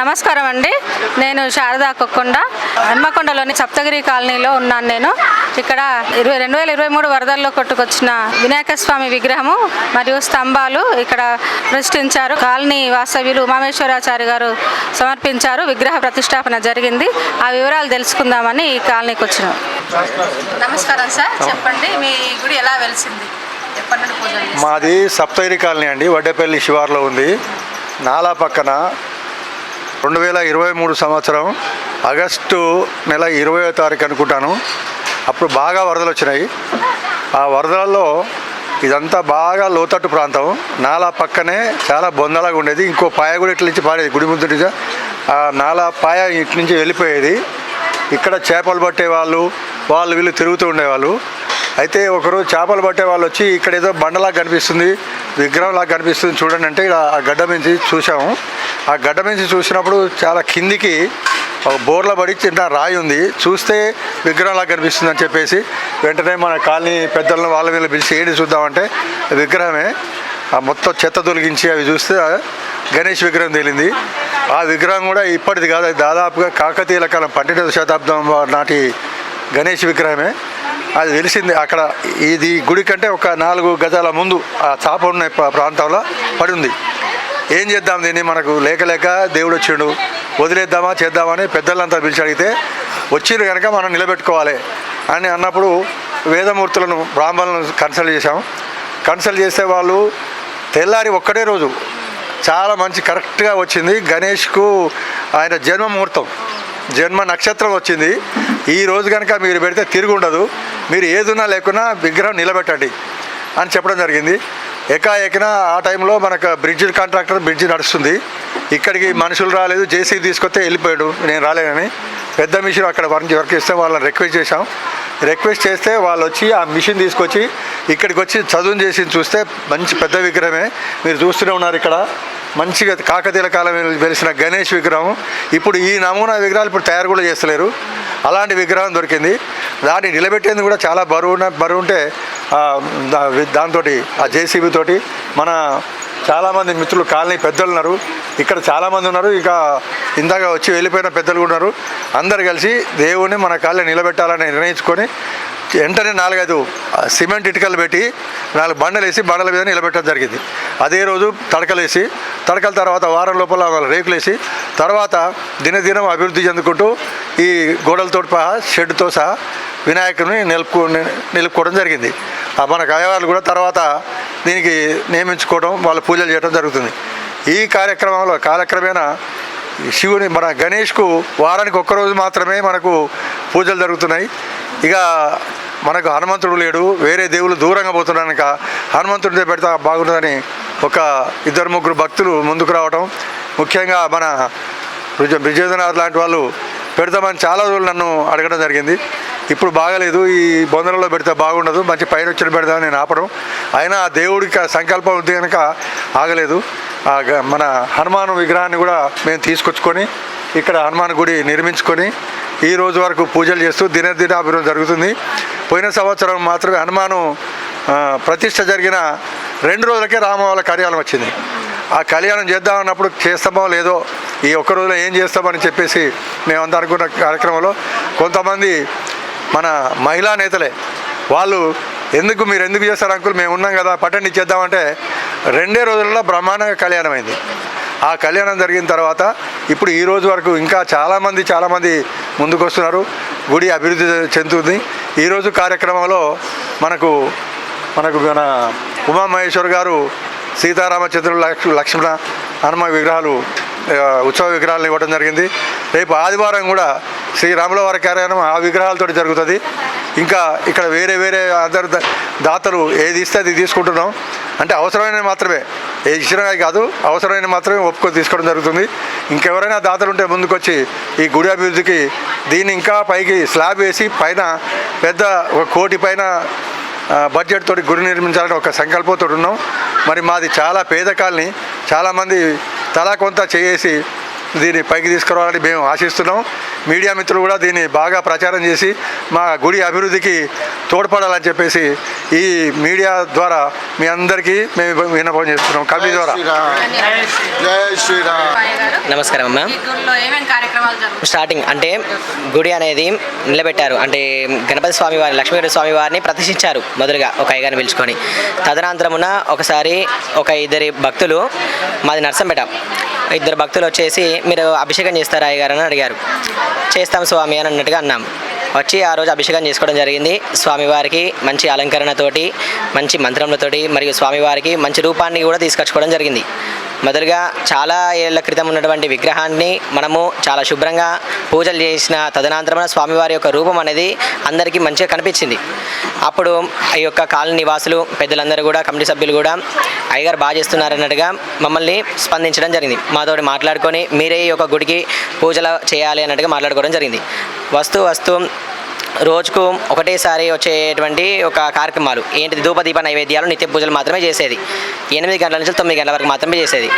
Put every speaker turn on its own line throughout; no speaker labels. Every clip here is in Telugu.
నమస్కారం అండి. నేను శారదా కొక్కొండ. హన్మకొండలోని సప్తగిరి కాలనీలో ఉన్నాను నేను. ఇక్కడ ఇరవై రెండు వేల ఇరవై మూడు వరదల్లో కొట్టుకొచ్చిన వినాయక స్వామి విగ్రహము మరియు స్తంభాలు ఇక్కడ ప్రతిష్ఠించారు. కాలనీ వాసవ్యులు ఉమామేశ్వరాచారి గారు సమర్పించారు. విగ్రహ ప్రతిష్టాపన జరిగింది. ఆ వివరాలు తెలుసుకుందామని ఈ కాలనీకి వచ్చినాం. నమస్కారం సార్. చెప్పండి మీ గుడి ఎలా వెలిసింది?
మాది సప్తగిరి కాలనీ అండి. వడ్డేపల్లి శివార్లో ఉంది. నాలా పక్కన రెండు వేల ఇరవై మూడు సంవత్సరం ఆగస్టు నెల ఇరవై తారీఖు అనుకుంటాను. అప్పుడు బాగా వరదలు వచ్చినాయి. ఆ వరదలలో ఇదంతా బాగా లోతట్టు ప్రాంతం. నాలా పక్కనే చాలా బొందలాగా ఉండేది. ఇంకో పాయ కూడా ఇట్ల నుంచి పాడేది. గుడి ముందు ఆ నాలా పాయ ఇటు నుంచి వెళ్ళిపోయేది. ఇక్కడ చేపలు పట్టే వాళ్ళు వాళ్ళు వీళ్ళు తిరుగుతూ ఉండేవాళ్ళు. అయితే ఒకరోజు చేపలు పట్టే వాళ్ళు వచ్చి ఇక్కడ ఏదో బండలా కనిపిస్తుంది విగ్రహంలా కనిపిస్తుంది చూడండి అంటే ఆ గడ్డ నుంచి చూసాము. ఆ గడ్డ నుంచి చూసినప్పుడు చాలా కిందికి ఒక బోర్ల పడి చిన్న రాయి ఉంది. చూస్తే విగ్రహంలా కనిపిస్తుంది అని చెప్పేసి వెంటనే మన కాలనీ పెద్దలను వాళ్ళ వీళ్ళు పిలిచి ఏడి చూద్దామంటే విగ్రహమే. ఆ మొత్తం చెత్త తొలగించి అవి చూస్తే గణేష్ విగ్రహం తేలింది. ఆ విగ్రహం కూడా ఇప్పటిది కాదు దాదాపుగా కాకతీయుల కాలం పన్నెండవ శతాబ్దం నాటి గణేష్ విగ్రహమే. అది తెలిసింది అక్కడ ఇది గుడి కంటే ఒక నాలుగు గజాల ముందు ఆ చాప ఉన్న ప్రాంతంలో పడి ఉంది ఏం చేద్దాం దీన్ని? మనకు లేక లేక దేవుడు వచ్చిండు. వదిలేద్దామా? చేద్దామని పెద్దలంతా పిలిచి అడిగితే వచ్చిండు కనుక మనం నిలబెట్టుకోవాలి అని అన్నప్పుడు వేదమూర్తులను బ్రాహ్మణులను కన్సల్ట్ చేశాం. కన్సల్ట్ చేసే వాళ్ళు తెల్లారి ఒక్కడే రోజు చాలా మంచి కరెక్ట్గా వచ్చింది. గణేష్కు ఆయన జన్మ ముహూర్తం జన్మ నక్షత్రం వచ్చింది. ఈ రోజు కనుక మీరు పెడితే తిరిగి ఉండదు మీరు ఏదున్నా లేకున్నా విగ్రహం నిలబెట్టండి అని చెప్పడం జరిగింది. ఎకాఎకిన ఆ టైంలో మనకు బ్రిడ్జ్ కాంట్రాక్టర్ బ్రిడ్జ్ నడుస్తుంది. ఇక్కడికి మనుషులు రాలేదు. జేసీ తీసుకొస్తే వెళ్ళిపోయాడు. నేను రాలేనని పెద్ద మిషన్ అక్కడ వర్క్ వర్క్ చేస్తే వాళ్ళని రిక్వెస్ట్ చేశాం. రిక్వెస్ట్ చేస్తే వాళ్ళు వచ్చి ఆ మిషన్ తీసుకొచ్చి ఇక్కడికి వచ్చి చదువు చేసి చూస్తే మంచి పెద్ద విగ్రహమే. మీరు చూస్తూనే ఉన్నారు ఇక్కడ. మంచిగా కాకతీయుల కాలం వెలిసిన గణేష్ విగ్రహం. ఇప్పుడు ఈ నమూనా విగ్రహాలు ఇప్పుడు తయారు కూడా చేస్తలేరు. అలాంటి విగ్రహం దొరికింది. దాన్ని నిలబెట్టేందుకు కూడా చాలా బరువు బరువు ఉంటే దాంతో ఆ జేసీబీ తోటి మన చాలామంది మిత్రులు కాలనీ పెద్దలు ఉన్నారు. ఇక్కడ చాలామంది ఉన్నారు. ఇక ఇందాక వచ్చి వెళ్ళిపోయిన పెద్దలు కూడా ఉన్నారు. అందరు కలిసి దేవుని మన కాళ్ళని నిలబెట్టాలని నిర్ణయించుకొని వెంటనే నాలుగైదు సిమెంట్ ఇటుకలు పెట్టి నాలుగు బండలు వేసి బండల మీద నిలబెట్టడం జరిగింది. అదే రోజు తడకలు వేసి తడకల తర్వాత వారం లోపల రేకులు వేసి తర్వాత దినదినం అభివృద్ధి చెందుకుంటూ ఈ గోడలతో సహా షెడ్తో సహా వినాయకుడిని నిలుపు నిలుపుకోవడం జరిగింది. ఆ మన గాయవాళ్ళు కూడా తర్వాత దీనికి నియమించుకోవడం వాళ్ళ పూజలు చేయడం జరుగుతుంది. ఈ కార్యక్రమంలో కాలక్రమేణా శివుని మన గణేష్కు వారానికి ఒక్కరోజు మాత్రమే మనకు పూజలు జరుగుతున్నాయి. ఇక మనకు హనుమంతుడు లేడు వేరే దేవులు దూరంగా పోతున్నాక హనుమంతుడితో పెడితే బాగుంటుందని ఒక ఇద్దరు ముగ్గురు భక్తులు ముందుకు రావడం ముఖ్యంగా మన బ్రిజ బ్రిజేంద్రనాథ్ లాంటి వాళ్ళు పెడతామని చాలా రోజులు నన్ను అడగడం జరిగింది. ఇప్పుడు బాగలేదు ఈ బొందలలో పెడితే బాగుండదు మంచి పైన వచ్చిన పెడదామని నేను ఆపడం. అయినా ఆ దేవుడికి సంకల్పం ఉంది కనుక ఆగలేదు. ఆ గ- మన హనుమాన్ విగ్రహాన్ని కూడా మేము తీసుకొచ్చుకొని ఇక్కడ హనుమాన్ గుడి నిర్మించుకొని ఈ రోజు వరకు పూజలు చేస్తూ దినదిన అభివృద్ధి జరుగుతుంది. పోయిన సంవత్సరం మాత్రమే హనుమాను ప్రతిష్ట జరిగిన రెండు రోజులకే రామవాళ్ళ కార్యాలయం వచ్చింది. ఆ కళ్యాణం చేద్దామన్నప్పుడు చేస్తామో లేదో ఈ ఒక్క రోజులో ఏం చేస్తామని చెప్పేసి మేమంతా అనుకున్న కార్యక్రమంలో కొంతమంది మన మహిళా నేతలే వాళ్ళు ఎందుకు మీరు ఎందుకు చేస్తారు అంకుల్ మేము ఉన్నాం కదా పట్టండి చేద్దామంటే రెండే రోజుల్లో బ్రహ్మాండంగా కళ్యాణం అయింది ఆ కళ్యాణం జరిగిన తర్వాత ఇప్పుడు ఈ రోజు వరకు ఇంకా చాలామంది చాలామంది ముందుకు వస్తున్నారు గుడి అభివృద్ధి చెందుతుంది. ఈరోజు కార్యక్రమంలో మనకు మనకు మన ఉమామహేశ్వర్ గారు సీతారామచంద్రుడు లక్ష్- లక్ష్మణ హనుమ విగ్రహాలు ఉత్సవ విగ్రహాలను ఇవ్వడం జరిగింది. రేపు ఆదివారం కూడా శ్రీరాముల వారి కార్యాలయం ఆ విగ్రహాలతో జరుగుతుంది. ఇంకా ఇక్కడ వేరే వేరే అందరు దాతలు ఏది ఇస్తే అది తీసుకుంటున్నాం. అంటే అవసరమైన మాత్రమే. ఏ ఇచ్చినవి కాదు అవసరమైన మాత్రమే ఒప్పుకొని తీసుకోవడం జరుగుతుంది. ఇంకెవరైనా దాతలు ఉంటే ముందుకొచ్చి ఈ గుడి అభివృద్ధికి దీన్ని ఇంకా పైకి స్లాబ్ వేసి పైన పెద్ద ఒక కోటి పైన బడ్జెట్ తోటి గుడి నిర్మించాలని ఒక సంకల్పంతో ఉన్నాం. మరి మాది చాలా పేద కాలనీ. చాలామంది తలా కొంత చేసి దీన్ని పైకి తీసుకురావాలని మేము ఆశిస్తున్నాం. మీడియా మిత్రులు కూడా దీన్ని బాగా ప్రచారం చేసి మా గుడి అభివృద్ధికి తోడ్పడాలని చెప్పేసి ఈ మీడియా ద్వారా మీ అందరికీ మేము విన్నపం చేస్తున్నాం. కవి ద్వారా.
నమస్కారం అమ్మ. స్టార్టింగ్ అంటే గుడి అనేది నిలబెట్టారు. అంటే గణపతి స్వామి వారి లక్ష్మీదేవి స్వామి వారిని ప్రతిష్ఠించారు మొదలుగా ఒక అయ్యగారిని పిలుచుకొని. తదనంతరమున ఒకసారి ఒక ఇద్దరి భక్తులు మాది నర్సంపేట. ఇద్దరు భక్తులు వచ్చేసి మీరు అభిషేకం చేస్తారా అయ్యగారు అని అడిగారు. చేస్తాం స్వామి అని అన్నట్టుగా అన్నాం. వచ్చి ఆ రోజు అభిషేకం చేసుకోవడం జరిగింది. స్వామివారికి మంచి అలంకరణతోటి మంచి మంత్రములతోటి మరియు స్వామివారికి మంచి రూపాన్ని కూడా తీసుకొచ్చుకోవడం జరిగింది. మొదలుగా చాలా ఏళ్ళ క్రితం ఉన్నటువంటి విగ్రహాన్ని మనము చాలా శుభ్రంగా పూజలు చేసిన తదనంతరమైన స్వామివారి యొక్క రూపం అనేది అందరికీ మంచిగా కనిపించింది. అప్పుడు ఈ యొక్క కాలనీ నివాసులు పెద్దలందరూ కూడా కమిటీ సభ్యులు కూడా అయ్యగారు బాగా చేస్తున్నారు అన్నట్టుగా మమ్మల్ని స్పందించడం జరిగింది. మాతో మాట్లాడుకొని మీరే ఈ యొక్క గుడికి పూజలు చేయాలి అన్నట్టుగా మాట్లాడుకోవడం జరిగింది. వస్తూ వస్తూ రోజుకు ఒకటేసారి వచ్చేటువంటి ఒక కార్యక్రమాలు. ఏంటి ధూపదీప నైవేద్యాలు నిత్య పూజలు మాత్రమే చేసేది. ఎనిమిది గంటల నుంచి తొమ్మిది గంటల వరకు మాత్రమే చేసేది.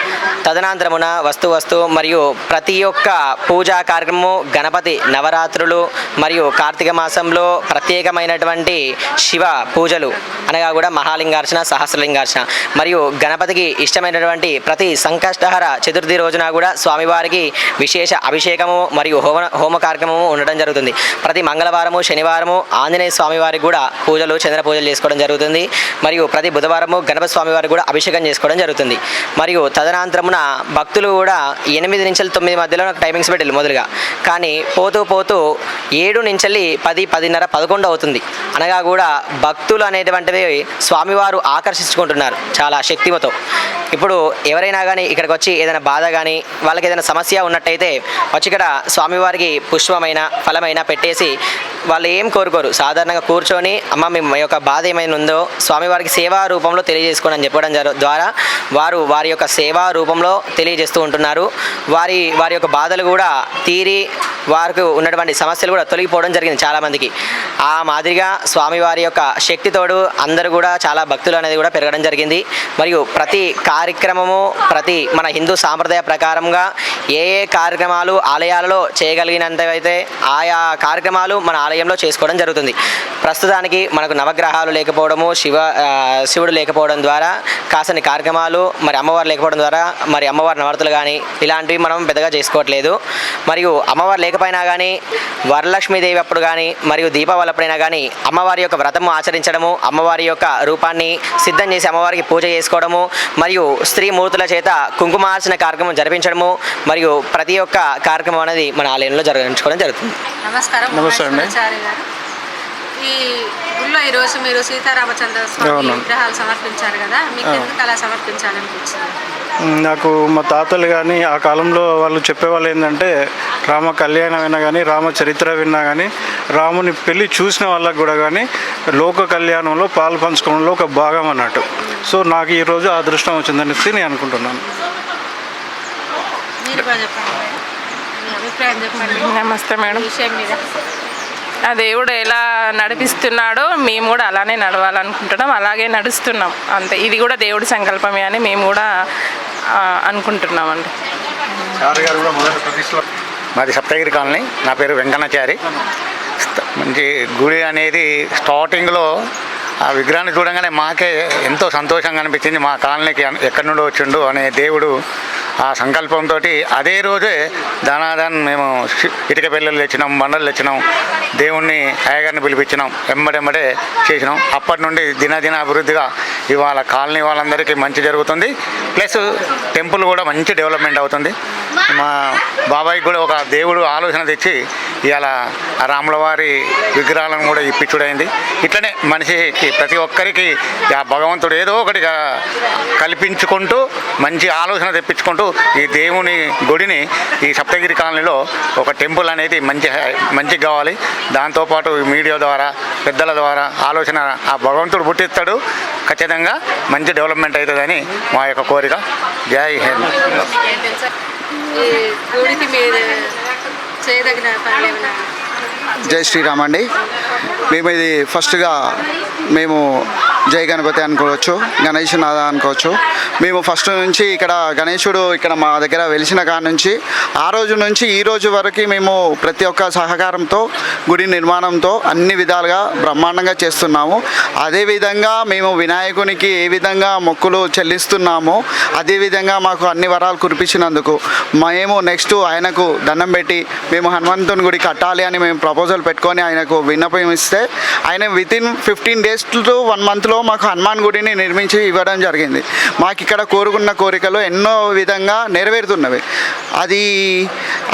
తదనంతరమున వస్తు వస్తు మరియు ప్రతి ఒక్క పూజా కార్యక్రమము గణపతి నవరాత్రులు మరియు కార్తీక మాసంలో ప్రత్యేకమైనటువంటి శివ పూజలు అనగా కూడా మహాలింగార్చన సహస్రలింగార్చన మరియు గణపతికి ఇష్టమైనటువంటి ప్రతి సంకష్టహర చతుర్థి రోజున కూడా స్వామివారికి విశేష అభిషేకము మరియు హోమ హోమ కార్యక్రమము ఉండడం జరుగుతుంది. ప్రతి మంగళవారము శనివారము ఆంజనేయ స్వామివారికి కూడా పూజలు చంద్ర పూజలు చేసుకోవడం జరుగుతుంది. మరియు ప్రతి బుధవారము గణపతి స్వామివారికి కూడా అభిషేకం చేసుకోవడం జరుగుతుంది. మరియు తదనంతరమున భక్తులు కూడా ఎనిమిది నుంచి తొమ్మిది మధ్యలో నాకు టైమింగ్స్ పెట్టారు మొదలుగా. కానీ పోతూ పోతూ ఏడు నుంచి పది పదిన్నర పదకొండు అవుతుంది. అనగా కూడా భక్తులు అనేటువంటివి స్వామివారు ఆకర్షించుకుంటున్నారు చాలా శక్తిమతో ఇప్పుడు ఎవరైనా కానీ ఇక్కడికి వచ్చి ఏదైనా బాధ కానీ వాళ్ళకి ఏదైనా సమస్య ఉన్నట్టయితే వచ్చి ఇక్కడ స్వామివారికి పుష్పమైన ఫలమైన పెట్టేసి వాళ్ళు ఏం కోరుకోరు. సాధారణంగా కూర్చొని అమ్మ మీ యొక్క బాధ ఏమైనా ఉందో స్వామివారికి సేవా రూపంలో తెలియజేసుకోండి అని చెప్పడం జరు ద్వారా వారు వారి యొక్క సేవా రూపంలో తెలియజేస్తూ ఉంటున్నారు. వారి వారి యొక్క బాధలు కూడా తీరి వారికి ఉన్నటువంటి సమస్యలు కూడా తొలగిపోవడం జరిగింది చాలామందికి ఆ మాదిరిగా స్వామివారి యొక్క శక్తితోడు అందరూ కూడా చాలా భక్తులు అనేది కూడా పెరగడం జరిగింది. మరియు ప్రతి కార్యక్రమము ప్రతి మన హిందూ సాంప్రదాయ ప్రకారంగా ఏ ఏ కార్యక్రమాలు ఆలయాలలో చేయగలిగినంతవైతే ఆయా కార్యక్రమాలు మన ఆలయంలో చేసుకోవడం జరుగుతుంది. ప్రస్తుతానికి మనకు నవగ్రహాలు లేకపోవడము శివ శివుడు లేకపోవడం ద్వారా కాసని కార్యక్రమాలు మరి అమ్మవారు లేకపోవడం ద్వారా మరి అమ్మవారి నవరతులు కానీ ఇలాంటివి మనం పెద్దగా చేసుకోవట్లేదు. మరియు అమ్మవారు లేకపోయినా కానీ వరలక్ష్మీదేవి అప్పుడు కానీ మరియు దీపావళి అప్పుడైనా కానీ అమ్మవారి యొక్క వ్రతము ఆచరించడము అమ్మవారి యొక్క రూపాన్ని సిద్ధం చేసి అమ్మవారికి పూజ చేసుకోవడము మరియు స్త్రీ మూర్తుల చేత కుంకుమార్చన కార్యక్రమం జరిపించడము మరియు ప్రతి ఒక్క కార్యక్రమం అనేది మన ఆలయంలో జరిగించుకోవడం జరుగుతుంది.
నమస్కారం.
నమస్తే
మహేశ్వరాచారి గారు. ఈ గుడిలో ఈరోజు మీరు సీతారామచంద్ర స్వామి. విగ్రహాలు సమర్పించారు కదా మీకు ఎందుకు అలా సమర్పించాలనిపించింది?
నాకు మా తాతలు కానీ ఆ కాలంలో వాళ్ళు చెప్పేవాళ్ళు ఏంటంటే రామ కళ్యాణం విన్నా కానీ రామ చరిత్ర విన్నా కానీ రాముని పెళ్ళి చూసిన వాళ్ళకు కూడా కానీ లోక కళ్యాణంలో పాలు పంచుకోవడంలో ఒక భాగం అన్నట్టు. సో నాకు ఈరోజు ఆ అదృష్టం వచ్చిందనేసి నేను అనుకుంటున్నాను.
నమస్తే మేడం.
ఈ విషయం మీద.
ఆ దేవుడు ఎలా నడిపిస్తున్నాడో మేము కూడా అలానే నడవాలనుకుంటున్నాం అలాగే నడుస్తున్నాం. అంతే ఇది కూడా దేవుడి సంకల్పమే అని మేము కూడా అనుకుంటున్నామండి.
చారి గారు కూడా మొదటి ప్రతిష్టలో
మాది సప్తగిరి కాలనీ నా పేరు వెంకన్నచారి. మంచి గుడి అనేది స్టార్టింగ్లో ఆ విగ్రహాన్ని చూడగానే మాకే ఎంతో సంతోషంగా అనిపించింది. మా కాలనీకి ఎక్కడి నుండి వచ్చిండు అనే దేవుడు ఆ సంకల్పంతో అదే రోజే దానాదాన్ మేము ఇటుక పిల్లలు తెచ్చినాం బండలు తెచ్చినాం దేవుణ్ణి అయ్యగారిని పిలిపించినాం ఎమ్మడెమ్మడే చేసినాం. అప్పటి నుండి దినదిన అభివృద్ధిగా ఇవాళ కాలనీ వాళ్ళందరికీ మంచి జరుగుతుంది. ప్లస్ టెంపుల్ కూడా మంచి డెవలప్మెంట్ అవుతుంది. మా బాబాయ్ కూడా ఒక దేవుడు ఆలోచన తెచ్చి ఇవాళ రాములవారి రాముల వారి విగ్రహాలను కూడా ఇప్పించుడైంది. ఇట్లనే మనిషికి ప్రతి ఒక్కరికి ఆ భగవంతుడు ఏదో ఒకటి కల్పించుకుంటూ మంచి ఆలోచన తెప్పించుకుంటూ ఈ దేవుని గుడిని ఈ సప్తగిరి కాలనీలో ఒక టెంపుల్ అనేది మంచి మంచి కావాలి. దాంతోపాటు మీడియా ద్వారా పెద్దల ద్వారా ఆలోచన ఆ భగవంతుడు పుట్టిస్తాడు. ఖచ్చితంగా మంచి డెవలప్మెంట్ అవుతుందని మా యొక్క కోరిక. జై హింద్.
ఈ గుడికి మీరు చేయదగిన పనులు ఏమైనా
జై శ్రీరామ్ అండి. మేము ఇది ఫస్ట్గా మేము జై గణపతి అనుకోవచ్చు గణేష్ నాథ అనుకోవచ్చు. మేము ఫస్ట్ నుంచి ఇక్కడ గణేశుడు ఇక్కడ మా దగ్గర వెలిసిన కాడ నుంచి ఆ రోజు నుంచి ఈ రోజు వరకు మేము ప్రతి ఒక్క సహకారంతో గుడి నిర్మాణంతో అన్ని విధాలుగా బ్రహ్మాండంగా చేస్తున్నాము. అదేవిధంగా మేము వినాయకునికి ఏ విధంగా మొక్కులు చెల్లిస్తున్నామో అదేవిధంగా మాకు అన్ని వరాలు కురిపించినందుకు మేము నెక్స్ట్ ఆయనకు దండం పెట్టి మేము హనుమంతుని గుడి కట్టాలి అని మేము ప్రపోజల్ పెట్టుకొని ఆయనకు విన్నపం ఇస్తే ఆయన within fifteen days to one మంత్లో మాకు హనుమాన్ గుడిని నిర్మించి ఇవ్వడం జరిగింది. మాకు ఇక్కడ కోరుకున్న కోరికలు ఎన్నో విధంగా నెరవేరుతున్నవి. అది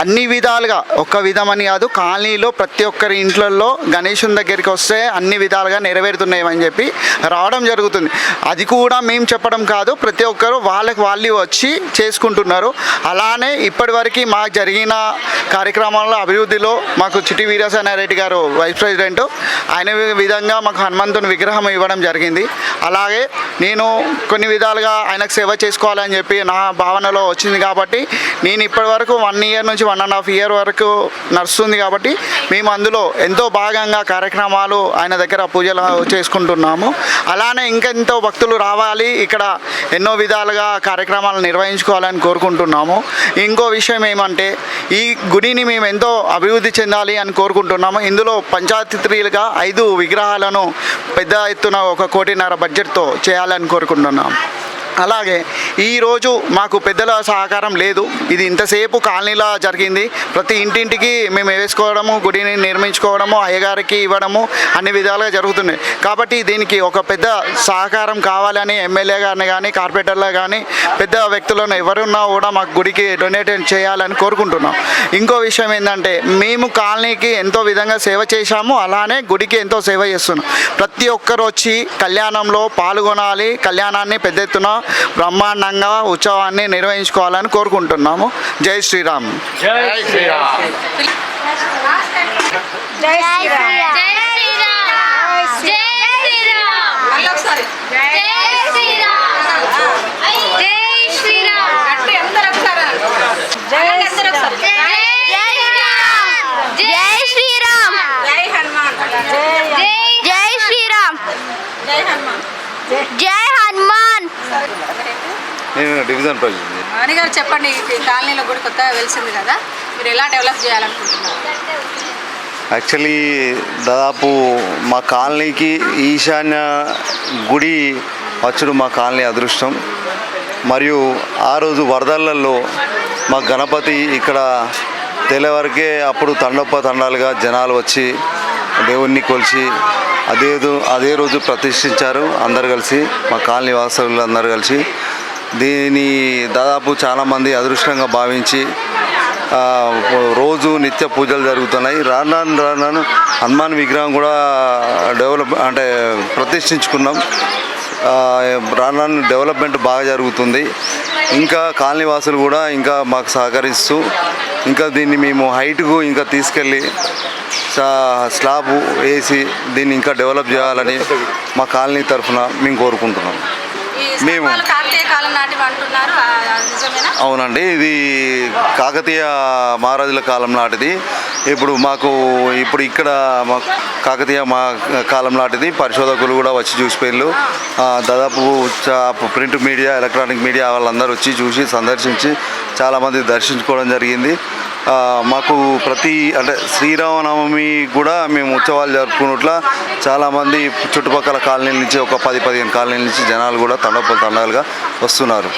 అన్ని విధాలుగా ఒక్క విధమని కాదు కాలనీలో ప్రతి ఒక్కరి ఇంట్లలో గణేశుని దగ్గరికి వస్తే అన్ని విధాలుగా నెరవేరుతున్నాయి అని చెప్పి రావడం జరుగుతుంది. అది కూడా మేము చెప్పడం కాదు ప్రతి ఒక్కరు వాళ్ళకి వాళ్ళు వచ్చి చేసుకుంటున్నారు. అలానే ఇప్పటివరకు మాకు జరిగిన కార్యక్రమాల్లో అభివృద్ధిలో మాకు చిట్టి వీరసేనారెడ్డి గారు వైస్ ప్రెసిడెంట్ ఆయన విధంగా మాకు హనుమంతుని విగ్రహం ఇవ్వడం జరిగింది. అలాగే నేను కొన్ని విధాలుగా ఆయనకు సేవ చేసుకోవాలని చెప్పి నా భావనలో వచ్చింది కాబట్టి నేను ఇప్పటి వరకు వన్ ఇయర్ నుంచి వన్ అండ్ హాఫ్ ఇయర్ వరకు నడుస్తుంది కాబట్టి మేము అందులో ఎంతో భాగంగా కార్యక్రమాలు ఆయన దగ్గర పూజలు చేసుకుంటున్నాము. అలానే ఇంకెంతో భక్తులు రావాలి ఇక్కడ ఎన్నో విధాలుగా కార్యక్రమాలు నిర్వహించుకోవాలని కోరుకుంటున్నాము. ఇంకో విషయం ఏమంటే ఈ గుడిని మేము ఎంతో అభివృద్ధి చెందాలి అని కోరుకుంటున్నాము. ఇందులో పంచాయతీలుగా ఐదు విగ్రహాలను పెద్ద ఎత్తున ఒక కోటిన్నర బడ్జెట్తో చేయాలని కోరుకుంటున్నాం. అలాగే ఈరోజు మాకు పెద్దల సహకారం లేదు. ఇది ఇంతసేపు కాలనీలా జరిగింది. ప్రతి ఇంటింటికి మేము వేసుకోవడము గుడిని నిర్మించుకోవడము అయ్యగారికి ఇవ్వడము అన్ని విధాలుగా జరుగుతున్నాయి కాబట్టి దీనికి ఒక పెద్ద సహకారం కావాలని ఎమ్మెల్యే గారిని కానీ కార్పొరేటర్లు కానీ పెద్ద వ్యక్తులను ఎవరున్నా కూడా మాకు గుడికి డొనేట్ చేయాలని కోరుకుంటున్నాం. ఇంకో విషయం ఏంటంటే మేము కాలనీకి ఎంతో విధంగా సేవ చేశాము. అలానే గుడికి ఎంతో సేవ చేస్తున్నాం. ప్రతి ఒక్కరు వచ్చి కళ్యాణంలో పాల్గొనాలి. కళ్యాణాన్ని పెద్ద ఎత్తున బ్రహ్మాండంగా ఉత్సవాన్ని నిర్వహించుకోవాలని కోరుకుంటున్నాము. జై శ్రీరామ్.
జై శ్రీరామ్. జై శ్రీరామ్ జై శ్రీరామ్
మళ్ళీ ఒకసారి
జై శ్రీరామ్ జై శ్రీరామ్
గట్టి అందరూ ఒకసారి అనండి. అందరూ ఒకసారి.
జై శ్రీరామ్ జై శ్రీరామ్
జై హనుమాన్
జై జై శ్రీరామ్
జై హనుమాన్
జై హనుమాన్
నేను డివిజన్
మణి గారు చెప్పండి ఈ కాలనీలో కూడా కొత్తగా వెలిసింది కదా మీరు ఎలా డెవలప్ చేయాలనుకుంటున్నారు?
యాక్చువల్లీ దాదాపు మా కాలనీకి ఈశాన్య గుడి వచ్చుడు మా కాలనీ అదృష్టం. మరియు ఆ రోజు వరదలలో మా గణపతి ఇక్కడ తెల్లవరకే అప్పుడు తండొప్ప తండాలుగా జనాలు వచ్చి దేవుణ్ణి కొలిచి అదే అదే రోజు ప్రతిష్ఠించారు అందరు కలిసి మా కాలనీ వాసులు అందరు కలిసి. దీని దాదాపు చాలామంది అదృష్టంగా భావించి రోజు నిత్య పూజలు జరుగుతున్నాయి. రాను రాను హనుమాన్ విగ్రహం కూడా డెవలప్ అంటే ప్రతిష్ఠించుకున్నాం. రాను డెవలప్మెంట్ బాగా జరుగుతుంది. ఇంకా కాలనీ వాసులు కూడా ఇంకా మాకు సహకరిస్తూ ఇంకా దీన్ని మేము హైట్కు ఇంకా తీసుకెళ్ళి స్లాబ్ వేసి దీన్ని ఇంకా డెవలప్ చేయాలని మా కాలనీ తరఫున మేము కోరుకుంటున్నాం. మేము- అవునండి ఇది కాకతీయ మహారాజుల కాలం నాటిది. ఇప్పుడు మాకు ఇప్పుడు ఇక్కడ మా కాకతీయ మా కాలం నాటిది. పరిశోధకులు కూడా వచ్చి చూసిపోయిళ్ళు ఆ, దాదాపు ప్రింట్ మీడియా ఎలక్ట్రానిక్ మీడియా వాళ్ళందరూ వచ్చి చూసి సందర్శించి చాలామంది దర్శించుకోవడం జరిగింది. మాకు ప్రతి అంటే శ్రీరామనవమి కూడా మేము ఉత్సవాలు జరుపుకున్నట్ల చాలామంది చుట్టుపక్కల కాలనీల నుంచి ఒక పది పదిహేను కాలనీల నుంచి జనాలు కూడా తండప తండాలుగా వస్తున్నారు.